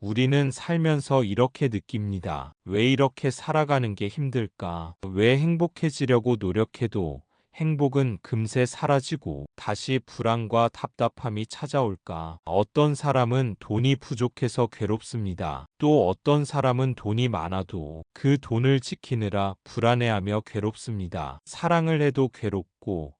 우리는 살면서 이렇게 느낍니다. 왜 이렇게 살아가는 게 힘들까? 왜 행복해지려고 노력해도 행복은 금세 사라지고 다시 불안과 답답함이 찾아올까? 어떤 사람은 돈이 부족해서 괴롭습니다. 또 어떤 사람은 돈이 많아도 그 돈을 지키느라 불안해하며 괴롭습니다. 사랑을 해도 괴롭고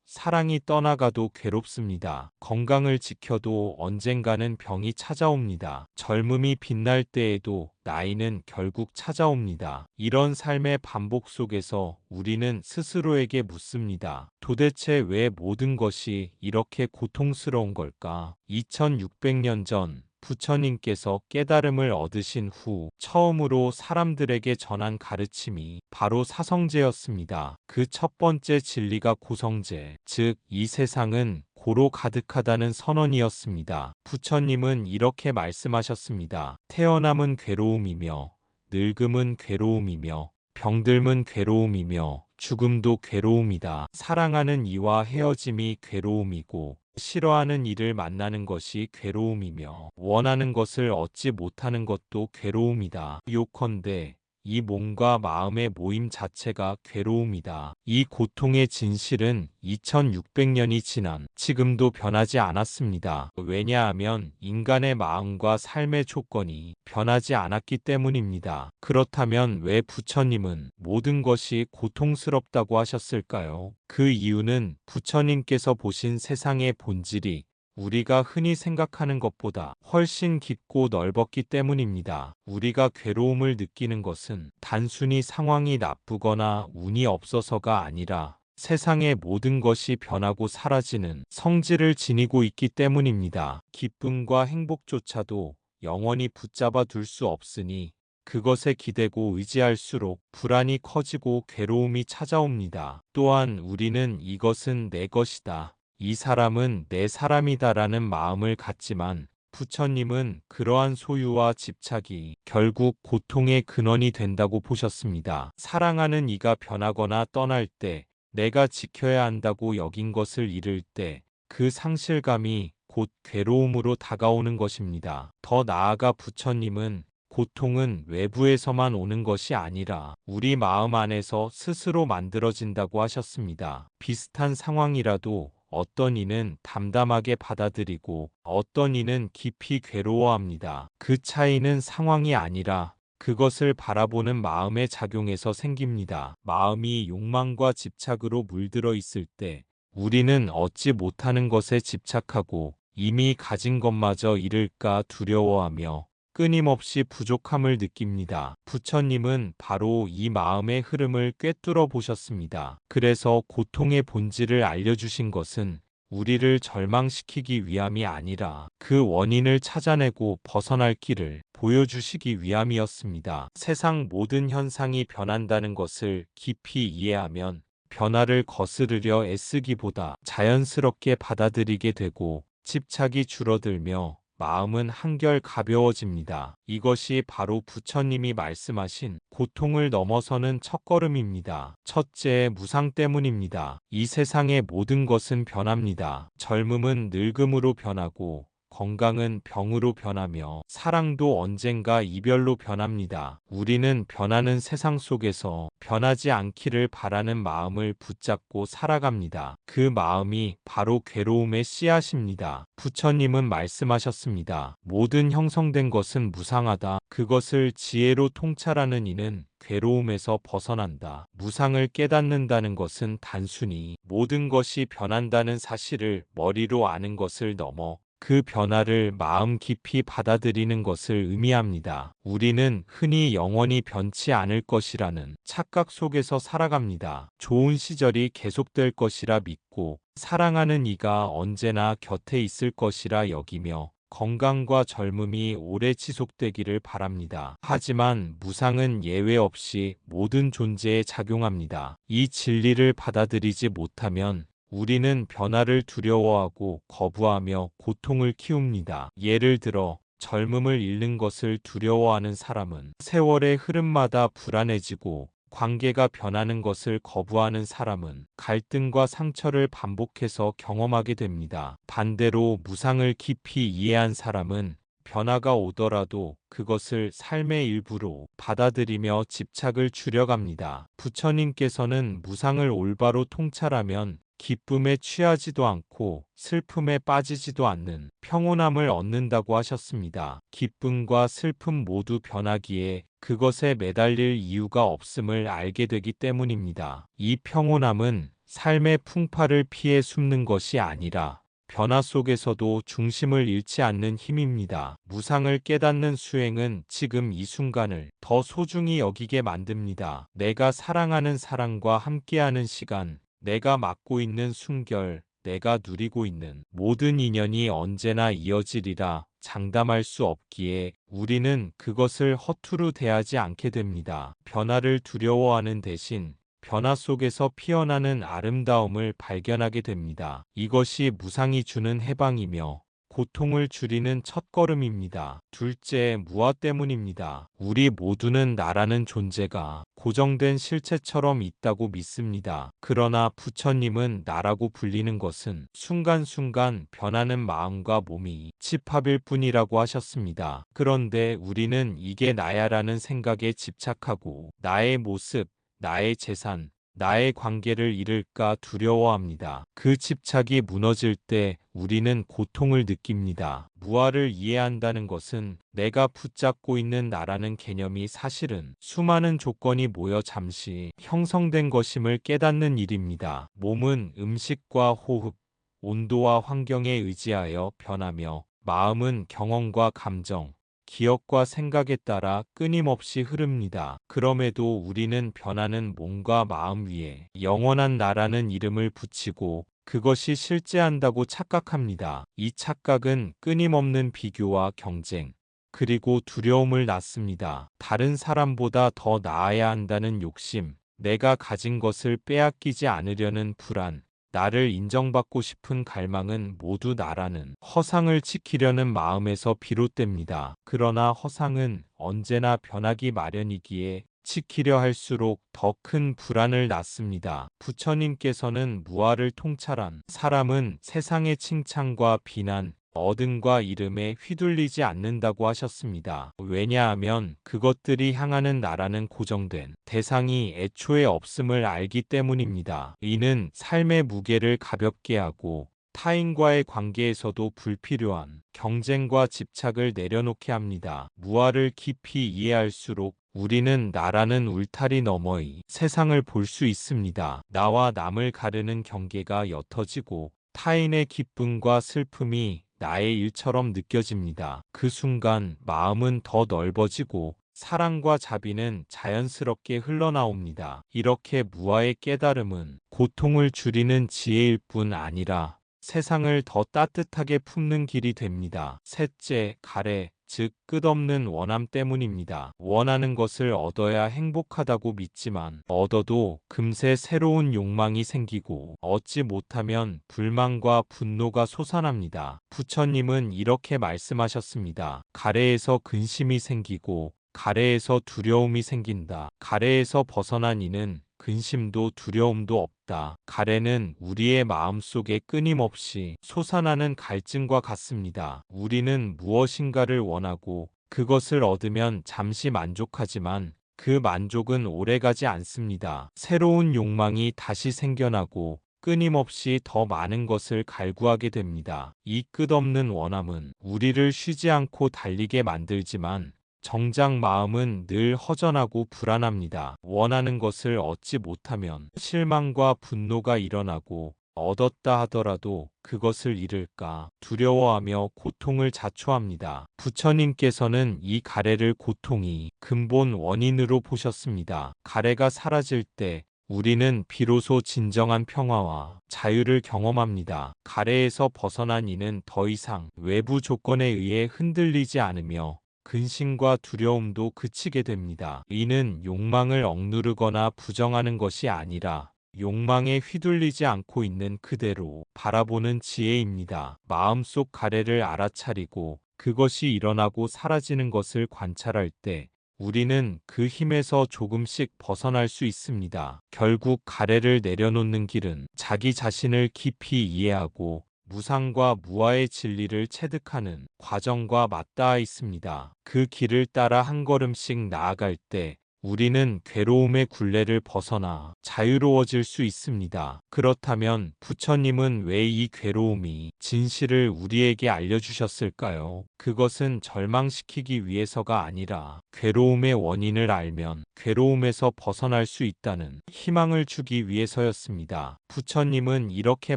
사랑이 떠나가도 괴롭습니다. 건강을 지켜도 언젠가는 병이 찾아옵니다. 젊음이 빛날 때에도 나이는 결국 찾아옵니다. 이런 삶의 반복 속에서 우리는 스스로에게 묻습니다. 도대체 왜 모든 것이 이렇게 고통스러운 걸까? 2600년 전 부처님께서 깨달음을 얻으신 후 처음으로 사람들에게 전한 가르침이 바로 사성제였습니다. 그 첫 번째 진리가 고성제, 즉 이 세상은 고로 가득하다는 선언이었습니다. 부처님은 이렇게 말씀하셨습니다. 태어남은 괴로움이며 늙음은 괴로움이며 병들면 괴로움이며 죽음도 괴로움이다. 사랑하는 이와 헤어짐이 괴로움이고 싫어하는 이를 만나는 것이 괴로움이며 원하는 것을 얻지 못하는 것도 괴로움이다. 요컨대 이 몸과 마음의 모임 자체가 괴로움이다. 이 고통의 진실은 2600년이 지난 지금도 변하지 않았습니다. 왜냐하면 인간의 마음과 삶의 조건이 변하지 않았기 때문입니다. 그렇다면 왜 부처님은 모든 것이 고통스럽다고 하셨을까요? 그 이유는 부처님께서 보신 세상의 본질이 우리가 흔히 생각하는 것보다 훨씬 깊고 넓었기 때문입니다. 우리가 괴로움을 느끼는 것은 단순히 상황이 나쁘거나 운이 없어서가 아니라 세상의 모든 것이 변하고 사라지는 성질을 지니고 있기 때문입니다. 기쁨과 행복조차도 영원히 붙잡아 둘 수 없으니 그것에 기대고 의지할수록 불안이 커지고 괴로움이 찾아옵니다. 또한 우리는 이것은 내 것이다. 이 사람은 내 사람이다라는 마음을 갖지만 부처님은 그러한 소유와 집착이 결국 고통의 근원이 된다고 보셨습니다. 사랑하는 이가 변하거나 떠날 때 내가 지켜야 한다고 여긴 것을 잃을 때 그 상실감이 곧 괴로움으로 다가오는 것입니다. 더 나아가 부처님은 고통은 외부에서만 오는 것이 아니라 우리 마음 안에서 스스로 만들어진다고 하셨습니다. 비슷한 상황이라도 어떤 이는 담담하게 받아들이고 어떤 이는 깊이 괴로워합니다. 그 차이는 상황이 아니라 그것을 바라보는 마음의 작용에서 생깁니다. 마음이 욕망과 집착으로 물들어 있을 때 우리는 얻지 못하는 것에 집착하고 이미 가진 것마저 잃을까 두려워하며 끊임없이 부족함을 느낍니다. 부처님은 바로 이 마음의 흐름을 꿰뚫어 보셨습니다. 그래서 고통의 본질을 알려주신 것은 우리를 절망시키기 위함이 아니라 그 원인을 찾아내고 벗어날 길을 보여주시기 위함이었습니다. 세상 모든 현상이 변한다는 것을 깊이 이해하면 변화를 거스르려 애쓰기보다 자연스럽게 받아들이게 되고 집착이 줄어들며 마음은 한결 가벼워집니다. 이것이 바로 부처님이 말씀하신 고통을 넘어서는 첫걸음입니다. 첫째, 무상 때문입니다. 이 세상의 모든 것은 변합니다. 젊음은 늙음으로 변하고 건강은 병으로 변하며 사랑도 언젠가 이별로 변합니다. 우리는 변하는 세상 속에서 변하지 않기를 바라는 마음을 붙잡고 살아갑니다. 그 마음이 바로 괴로움의 씨앗입니다. 부처님은 말씀하셨습니다. 모든 형성된 것은 무상하다. 그것을 지혜로 통찰하는 이는 괴로움에서 벗어난다. 무상을 깨닫는다는 것은 단순히 모든 것이 변한다는 사실을 머리로 아는 것을 넘어 그 변화를 마음 깊이 받아들이는 것을 의미합니다. 우리는 흔히 영원히 변치 않을 것이라는 착각 속에서 살아갑니다. 좋은 시절이 계속될 것이라 믿고 사랑하는 이가 언제나 곁에 있을 것이라 여기며 건강과 젊음이 오래 지속되기를 바랍니다. 하지만 무상은 예외 없이 모든 존재에 작용합니다. 이 진리를 받아들이지 못하면 우리는 변화를 두려워하고 거부하며 고통을 키웁니다. 예를 들어 젊음을 잃는 것을 두려워하는 사람은 세월의 흐름마다 불안해지고 관계가 변하는 것을 거부하는 사람은 갈등과 상처를 반복해서 경험하게 됩니다. 반대로 무상을 깊이 이해한 사람은 변화가 오더라도 그것을 삶의 일부로 받아들이며 집착을 줄여갑니다. 부처님께서는 무상을 올바로 통찰하면 기쁨에 취하지도 않고 슬픔에 빠지지도 않는 평온함을 얻는다고 하셨습니다. 기쁨과 슬픔 모두 변하기에 그것에 매달릴 이유가 없음을 알게 되기 때문입니다. 이 평온함은 삶의 풍파를 피해 숨는 것이 아니라 변화 속에서도 중심을 잃지 않는 힘입니다. 무상을 깨닫는 수행은 지금 이 순간을 더 소중히 여기게 만듭니다. 내가 사랑하는 사랑과 함께하는 시간, 내가 맡고 있는 순결, 내가 누리고 있는 모든 인연이 언제나 이어지리라 장담할 수 없기에 우리는 그것을 허투루 대하지 않게 됩니다. 변화를 두려워하는 대신 변화 속에서 피어나는 아름다움을 발견하게 됩니다. 이것이 무상이 주는 해방이며 고통을 줄이는 첫걸음입니다. 둘째, 무아 때문입니다. 우리 모두는 나라는 존재가 고정된 실체처럼 있다고 믿습니다. 그러나 부처님은 나라고 불리는 것은 순간순간 변하는 마음과 몸이 집합일 뿐이라고 하셨습니다. 그런데 우리는 이게 나야라는 생각에 집착하고 나의 모습, 나의 재산, 나의 관계를 잃을까 두려워합니다. 그 집착이 무너질 때 우리는 고통을 느낍니다. 무아를 이해한다는 것은 내가 붙잡고 있는 나라는 개념이 사실은 수많은 조건이 모여 잠시 형성된 것임을 깨닫는 일입니다. 몸은 음식과 호흡, 온도와 환경에 의지하여 변하며 마음은 경험과 감정, 기억과 생각에 따라 끊임없이 흐릅니다. 그럼에도 우리는 변하는 몸과 마음 위에 영원한 나라는 이름을 붙이고 그것이 실제한다고 착각합니다. 이 착각은 끊임없는 비교와 경쟁, 그리고 두려움을 낳습니다. 다른 사람보다 더 나아야 한다는 욕심, 내가 가진 것을 빼앗기지 않으려는 불안, 나를 인정받고 싶은 갈망은 모두 나라는 허상을 지키려는 마음에서 비롯됩니다. 그러나 허상은 언제나 변하기 마련이기에 지키려 할수록 더 큰 불안을 낳습니다. 부처님께서는 무아를 통찰한 사람은 세상의 칭찬과 비난, 어둠과 이름에 휘둘리지 않는다고 하셨습니다. 왜냐하면 그것들이 향하는 나라는 고정된 대상이 애초에 없음을 알기 때문입니다. 이는 삶의 무게를 가볍게 하고 타인과의 관계에서도 불필요한 경쟁과 집착을 내려놓게 합니다. 무아를 깊이 이해할수록 우리는 나라는 울타리 너머의 세상을 볼 수 있습니다. 나와 남을 가르는 경계가 옅어지고 타인의 기쁨과 슬픔이 나의 일처럼 느껴집니다. 그 순간 마음은 더 넓어지고 사랑과 자비는 자연스럽게 흘러나옵니다. 이렇게 무아의 깨달음은 고통을 줄이는 지혜일 뿐 아니라 세상을 더 따뜻하게 품는 길이 됩니다. 셋째, 가래, 즉 끝없는 원함 때문입니다. 원하는 것을 얻어야 행복하다고 믿지만 얻어도 금세 새로운 욕망이 생기고 얻지 못하면 불만과 분노가 솟아납니다. 부처님은 이렇게 말씀하셨습니다. 가래에서 근심이 생기고 가래에서 두려움이 생긴다. 가래에서 벗어난 이는 근심도 두려움도 없다. 가래는 우리의 마음속에 끊임없이 솟아나는 갈증과 같습니다. 우리는 무엇인가를 원하고 그것을 얻으면 잠시 만족하지만 그 만족은 오래가지 않습니다. 새로운 욕망이 다시 생겨나고 끊임없이 더 많은 것을 갈구하게 됩니다. 이 끝없는 원함은 우리를 쉬지 않고 달리게 만들지만 정작 마음은 늘 허전하고 불안합니다. 원하는 것을 얻지 못하면 실망과 분노가 일어나고 얻었다 하더라도 그것을 잃을까 두려워하며 고통을 자초합니다. 부처님께서는 이 가래를 고통이 근본 원인으로 보셨습니다. 가래가 사라질 때 우리는 비로소 진정한 평화와 자유를 경험합니다. 가래에서 벗어난 이는 더 이상 외부 조건에 의해 흔들리지 않으며 근심과 두려움도 그치게 됩니다. 이는 욕망을 억누르거나 부정하는 것이 아니라 욕망에 휘둘리지 않고 있는 그대로 바라보는 지혜입니다. 마음속 가래를 알아차리고 그것이 일어나고 사라지는 것을 관찰할 때 우리는 그 힘에서 조금씩 벗어날 수 있습니다. 결국 가래를 내려놓는 길은 자기 자신을 깊이 이해하고 무상과 무아의 진리를 체득하는 과정과 맞닿아 있습니다. 그 길을 따라 한 걸음씩 나아갈 때 우리는 괴로움의 굴레를 벗어나 자유로워질 수 있습니다. 그렇다면 부처님은 왜 이 괴로움이 진실을 우리에게 알려주셨을까요? 그것은 절망시키기 위해서가 아니라 괴로움의 원인을 알면 괴로움에서 벗어날 수 있다는 희망을 주기 위해서였습니다. 부처님은 이렇게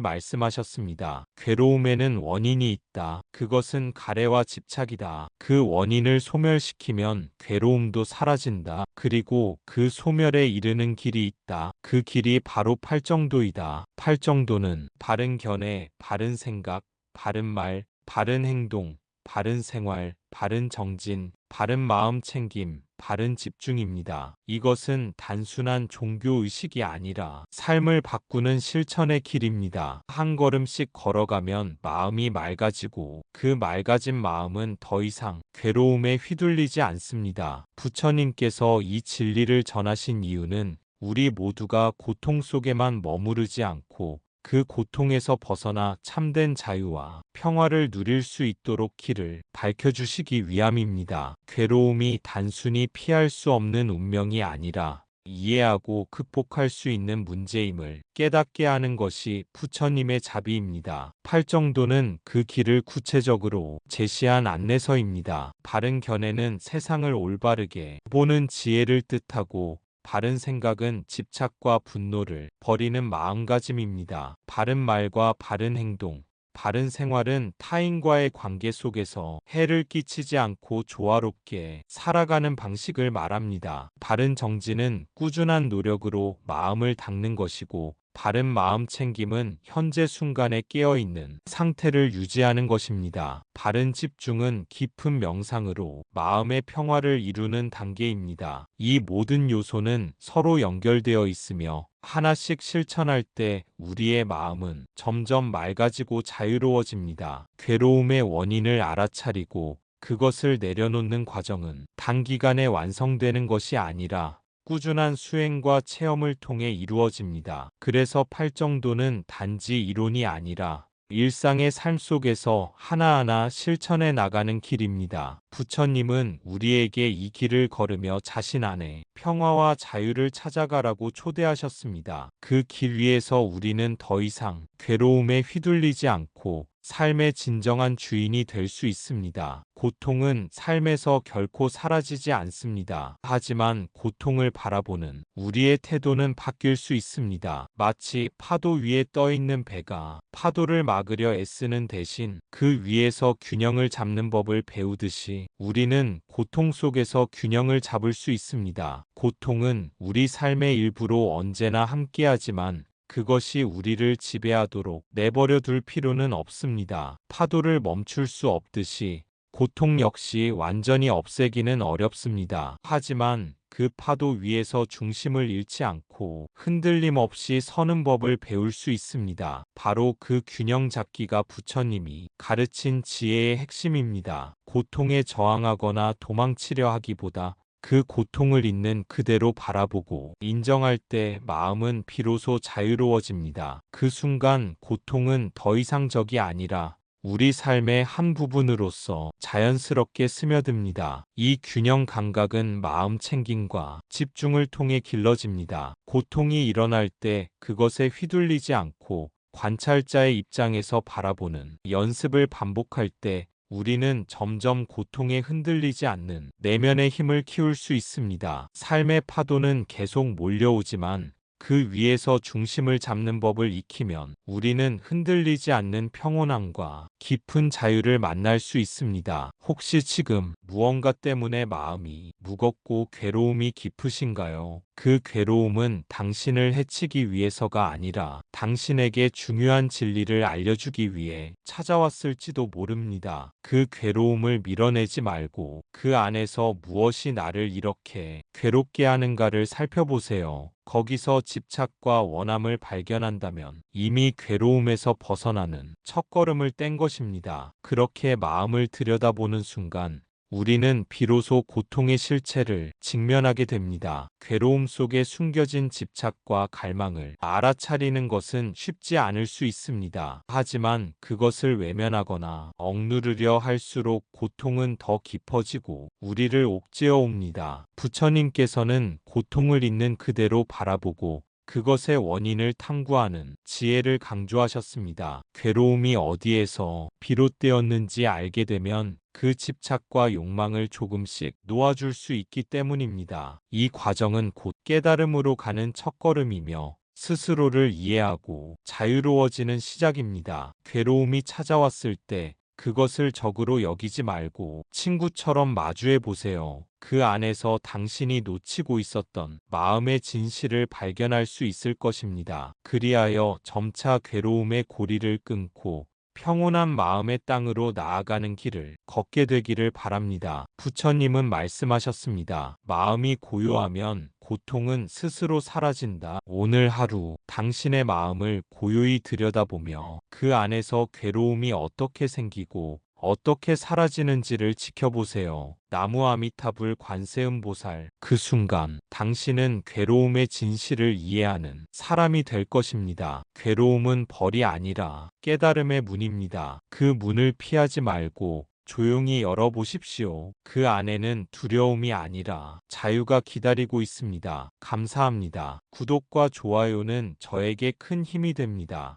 말씀하셨습니다. 괴로움에는 원인이 있다. 그것은 가래와 집착이다. 그 원인을 소멸시키면 괴로움도 사라진다. 그리고 그 소멸에 이르는 길이 있다. 그 길이 바로 팔정도이다. 팔정도는 바른 견해, 바른 생각, 바른 말, 바른 행동, 바른 생활, 바른 정진, 바른 마음 챙김, 바른 집중입니다. 이것은 단순한 종교 의식이 아니라 삶을 바꾸는 실천의 길입니다. 한 걸음씩 걸어가면 마음이 맑아지고 그 맑아진 마음은 더 이상 괴로움에 휘둘리지 않습니다. 부처님께서 이 진리를 전하신 이유는 우리 모두가 고통 속에만 머무르지 않고 그 고통에서 벗어나 참된 자유와 평화를 누릴 수 있도록 길을 밝혀주시기 위함입니다. 괴로움이 단순히 피할 수 없는 운명이 아니라 이해하고 극복할 수 있는 문제임을 깨닫게 하는 것이 부처님의 자비입니다. 팔정도는 그 길을 구체적으로 제시한 안내서입니다. 바른 견해는 세상을 올바르게 보는 지혜를 뜻하고 바른 생각은 집착과 분노를 버리는 마음가짐입니다. 바른 말과 바른 행동, 바른 생활은 타인과의 관계 속에서 해를 끼치지 않고 조화롭게 살아가는 방식을 말합니다. 바른 정진은 꾸준한 노력으로 마음을 닦는 것이고 바른 마음 챙김은 현재 순간에 깨어있는 상태를 유지하는 것입니다. 바른 집중은 깊은 명상으로 마음의 평화를 이루는 단계입니다. 이 모든 요소는 서로 연결되어 있으며 하나씩 실천할 때 우리의 마음은 점점 맑아지고 자유로워집니다. 괴로움의 원인을 알아차리고 그것을 내려놓는 과정은 단기간에 완성되는 것이 아니라 꾸준한 수행과 체험을 통해 이루어집니다. 그래서 팔정도는 단지 이론이 아니라 일상의 삶 속에서 하나하나 실천해 나가는 길입니다. 부처님은 우리에게 이 길을 걸으며 자신 안에 평화와 자유를 찾아가라고 초대하셨습니다. 그 길 위에서 우리는 더 이상 괴로움에 휘둘리지 않고 삶의 진정한 주인이 될 수 있습니다. 고통은 삶에서 결코 사라지지 않습니다. 하지만 고통을 바라보는 우리의 태도는 바뀔 수 있습니다. 마치 파도 위에 떠 있는 배가 파도를 막으려 애쓰는 대신 그 위에서 균형을 잡는 법을 배우듯이 우리는 고통 속에서 균형을 잡을 수 있습니다. 고통은 우리 삶의 일부로 언제나 함께하지만 그것이 우리를 지배하도록 내버려 둘 필요는 없습니다. 파도를 멈출 수 없듯이 고통 역시 완전히 없애기는 어렵습니다. 하지만 그 파도 위에서 중심을 잃지 않고 흔들림 없이 서는 법을 배울 수 있습니다. 바로 그 균형 잡기가 부처님이 가르친 지혜의 핵심입니다. 고통에 저항하거나 도망치려 하기보다 그 고통을 있는 그대로 바라보고 인정할 때 마음은 비로소 자유로워집니다. 그 순간 고통은 더 이상 적이 아니라 우리 삶의 한 부분으로서 자연스럽게 스며듭니다. 이 균형 감각은 마음 챙김과 집중을 통해 길러집니다. 고통이 일어날 때 그것에 휘둘리지 않고 관찰자의 입장에서 바라보는 연습을 반복할 때 우리는 점점 고통에 흔들리지 않는 내면의 힘을 키울 수 있습니다. 삶의 파도는 계속 몰려오지만 그 위에서 중심을 잡는 법을 익히면 우리는 흔들리지 않는 평온함과 깊은 자유를 만날 수 있습니다. 혹시 지금 무언가 때문에 마음이 무겁고 괴로움이 깊으신가요? 그 괴로움은 당신을 해치기 위해서가 아니라 당신에게 중요한 진리를 알려주기 위해 찾아왔을지도 모릅니다. 그 괴로움을 밀어내지 말고 그 안에서 무엇이 나를 이렇게 괴롭게 하는가를 살펴보세요. 거기서 집착과 원함을 발견한다면 이미 괴로움에서 벗어나는 첫걸음을 뗀 것입니다. 그렇게 마음을 들여다보는 순간 우리는 비로소 고통의 실체를 직면하게 됩니다. 괴로움 속에 숨겨진 집착과 갈망을 알아차리는 것은 쉽지 않을 수 있습니다. 하지만 그것을 외면하거나 억누르려 할수록 고통은 더 깊어지고 우리를 옥죄어 옵니다. 부처님께서는 고통을 있는 그대로 바라보고 그것의 원인을 탐구하는 지혜를 강조하셨습니다. 괴로움이 어디에서 비롯되었는지 알게 되면 그 집착과 욕망을 조금씩 놓아줄 수 있기 때문입니다. 이 과정은 곧 깨달음으로 가는 첫걸음이며 스스로를 이해하고 자유로워지는 시작입니다. 괴로움이 찾아왔을 때 그것을 적으로 여기지 말고 친구처럼 마주해 보세요. 그 안에서 당신이 놓치고 있었던 마음의 진실을 발견할 수 있을 것입니다. 그리하여 점차 괴로움의 고리를 끊고 평온한 마음의 땅으로 나아가는 길을 걷게 되기를 바랍니다. 부처님은 말씀하셨습니다. 마음이 고요하면 고통은 스스로 사라진다. 오늘 하루 당신의 마음을 고요히 들여다보며 그 안에서 괴로움이 어떻게 생기고 어떻게 사라지는지를 지켜보세요. 나무 아미타불 관세음 보살. 그 순간 당신은 괴로움의 진실을 이해하는 사람이 될 것입니다. 괴로움은 벌이 아니라 깨달음의 문입니다. 그 문을 피하지 말고 조용히 열어보십시오. 그 안에는 두려움이 아니라 자유가 기다리고 있습니다. 감사합니다. 구독과 좋아요는 저에게 큰 힘이 됩니다.